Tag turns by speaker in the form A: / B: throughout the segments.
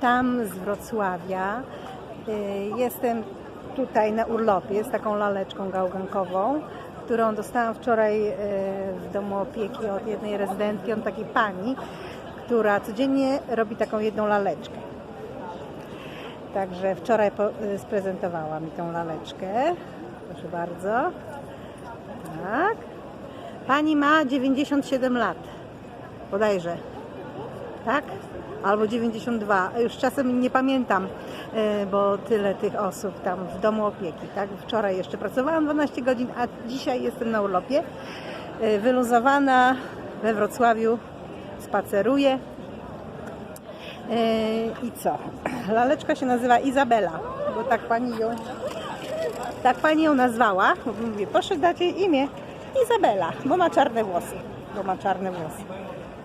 A: Witam z Wrocławia. Y, Jestem tutaj na urlopie z taką laleczką gałgankową, którą dostałam wczoraj y, w domu opieki od jednej rezydentki, od takiej pani, która codziennie robi taką jedną laleczkę. Także wczoraj y, sprezentowała mi tą laleczkę. Proszę bardzo. Tak. Pani ma 97 lat. Bodajże. Tak? Albo 92. Już czasem nie pamiętam, e, bo tyle tych osób tam w domu opieki. Tak? Wczoraj jeszcze pracowałam 12 godzin, a dzisiaj jestem na urlopie. E, Wyluzowana we Wrocławiu. Spaceruję. E, I co? Laleczka się nazywa Izabela, bo tak pani ją tak pani ją nazwała. Mówię, proszę dać jej imię Izabela, bo ma czarne włosy. Bo ma czarne włosy.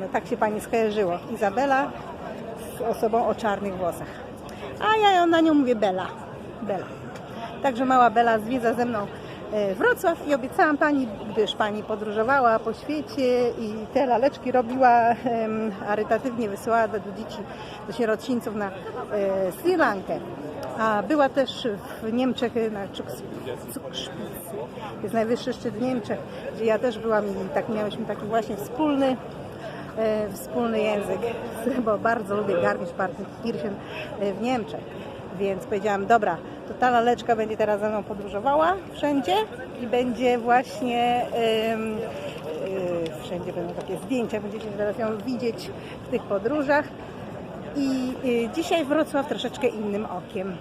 A: No tak się pani skojarzyło. Izabela osobą o czarnych włosach. A ja na nią mówię Bela. Bela. Także mała Bela zwiedza ze mną e, Wrocław i obiecałam pani, gdyż pani podróżowała po świecie i te laleczki robiła, em, charytatywnie wysyłała do dzieci, do sierocińców na e, Sri Lankę. A była też w Niemczech na Cukrszpicy. Jest najwyższy szczyt w Niemczech, gdzie ja też byłam i tak miałyśmy taki właśnie wspólny e, wspólny język, bo bardzo lubię Garmisch-Partenkirchen e, w Niemczech. Więc powiedziałam, dobra, to ta laleczka będzie teraz ze mną podróżowała wszędzie i będzie właśnie em, e, wszędzie będą takie zdjęcia, będziecie teraz ją widzieć w tych podróżach. I e, dzisiaj Wrocław troszeczkę innym okiem.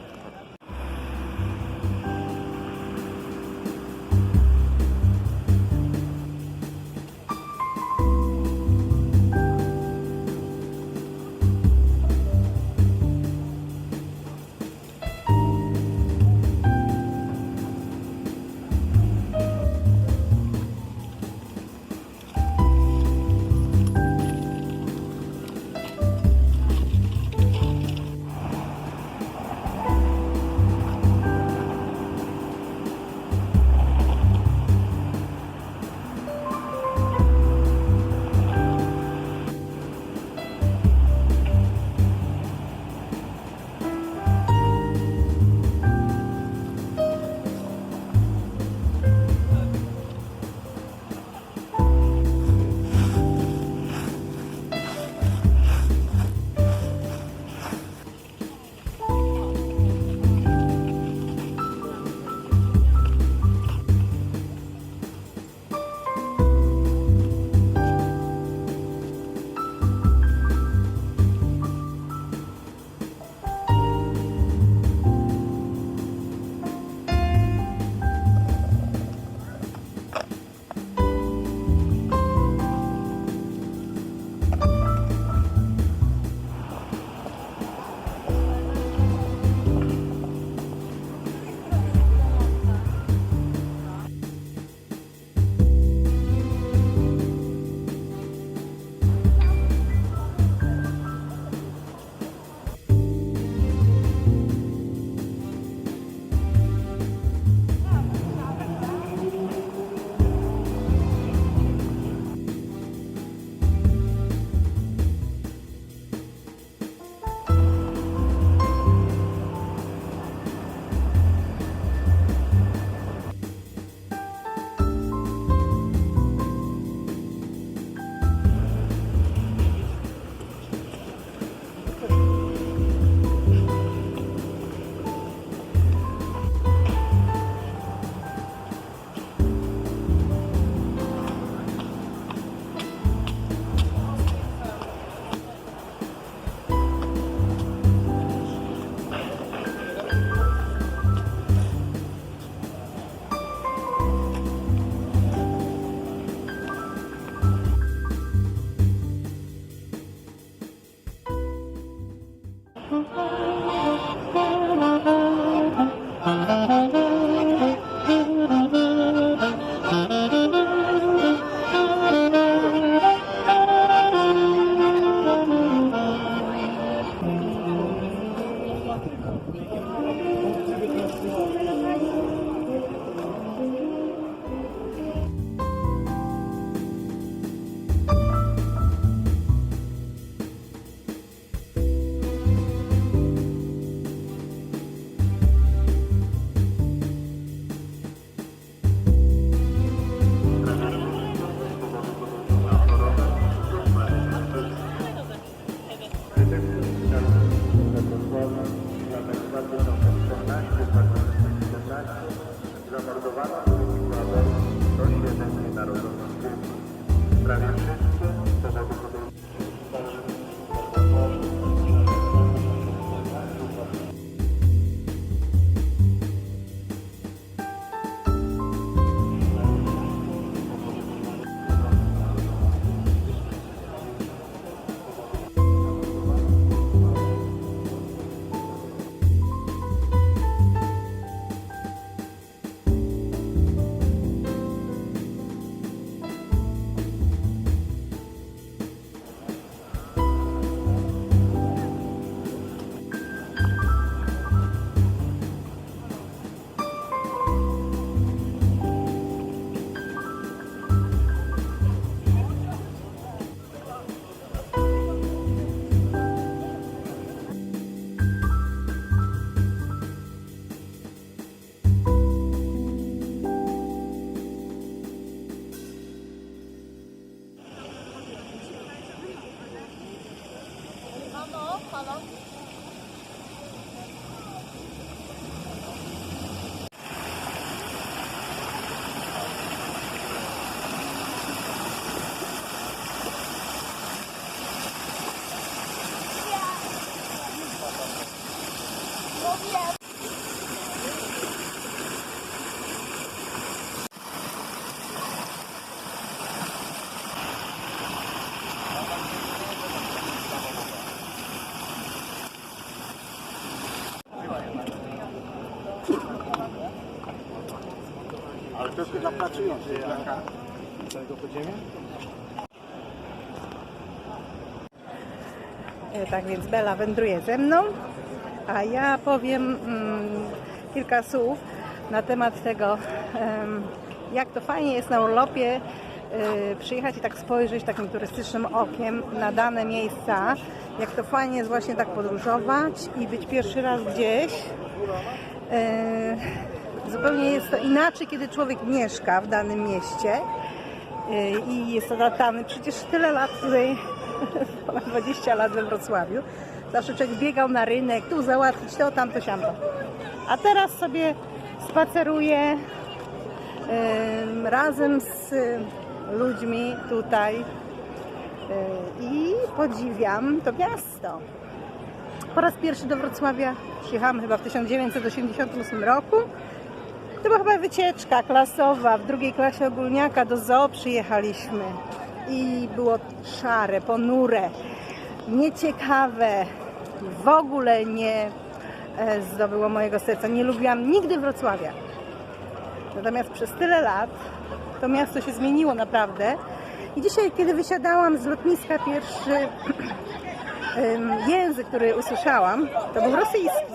B: zamordowana była składem 107 narodowych w sprawie wszystkie Jest dla pracujących. Dla podziemia?
A: Tak więc Bela wędruje ze mną, a ja powiem mm, kilka słów na temat tego, jak to fajnie jest na urlopie e, przyjechać i tak spojrzeć takim turystycznym okiem na dane miejsca, jak to fajnie jest właśnie tak podróżować i być pierwszy raz gdzieś. E, Zupełnie jest to inaczej, kiedy człowiek mieszka w danym mieście e, i jest latany. Przecież tyle lat tutaj, ponad 20 lat we Wrocławiu. Zawsze człowiek biegał na rynek, tu załatwić to, tamto, siamto. A teraz sobie spaceruję em, razem z ludźmi tutaj e, i podziwiam to miasto. Po raz pierwszy do Wrocławia przyjechałam chyba w 1988 roku. To była chyba wycieczka klasowa. W drugiej klasie ogólniaka do zoo przyjechaliśmy. I było szare, ponure, nieciekawe. W ogóle nie e, zdobyło mojego serca. Nie lubiłam nigdy Wrocławia. Natomiast przez tyle lat to miasto się zmieniło naprawdę. I dzisiaj, kiedy wysiadałam z lotniska, pierwszy język, który usłyszałam, to był rosyjski.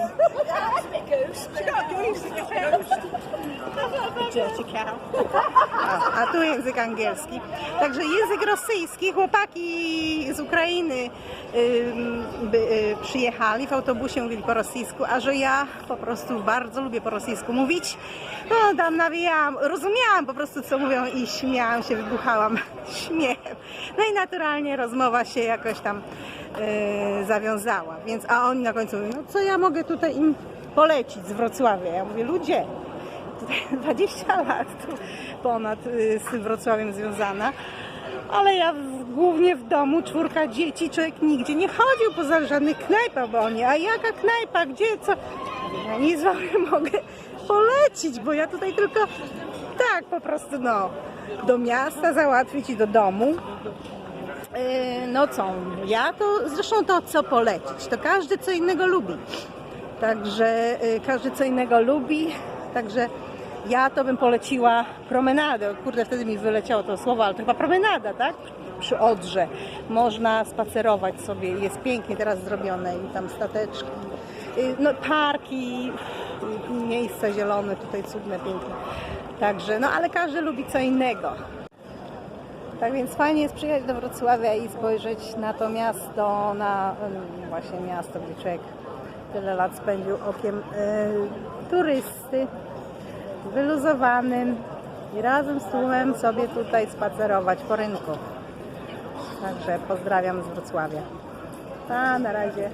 A: A, a tu język angielski. Także język rosyjski, chłopaki z Ukrainy y, przyjechali w autobusie, mówili po rosyjsku, a że ja po prostu bardzo lubię po rosyjsku mówić, no tam nawijałam, rozumiałam po prostu co mówią i śmiałam się, wybuchałam śmiechem. No i naturalnie rozmowa się jakoś tam y, zawiązała, więc a oni na końcu mówią, no co ja mogę tutaj im polecić z Wrocławia? Ja mówię, ludzie, tutaj 20 lat ponad y, z Wrocławiem związana. Ale ja w, głównie w domu, czwórka dzieci, człowiek nigdzie nie chodził poza żadnych knajpach, bo oni, a jaka knajpa, gdzie, co? Ja nic wam mogę polecić, bo ja tutaj tylko tak po prostu, no, do miasta załatwić i do domu. Yy, No co, ja to, zresztą to co polecić, to każdy co innego lubi. Także y, każdy co innego lubi. Także ja to bym poleciła promenadę. Kurde, wtedy mi wyleciało to słowo, ale to chyba promenada, tak? Przy Odrze. Można spacerować sobie. Jest pięknie teraz zrobione i tam stateczki. y, No, parki, miejsca zielone, tutaj cudne, piękne. Także, no ale każdy lubi co innego. Tak więc fajnie jest przyjechać do Wrocławia i spojrzeć na to miasto, na właśnie miasto, gdzie człowiek tyle lat spędził okiem e, turysty, wyluzowanym i razem z tłumem sobie tutaj spacerować po rynku. Także pozdrawiam z Wrocławia. A na razie.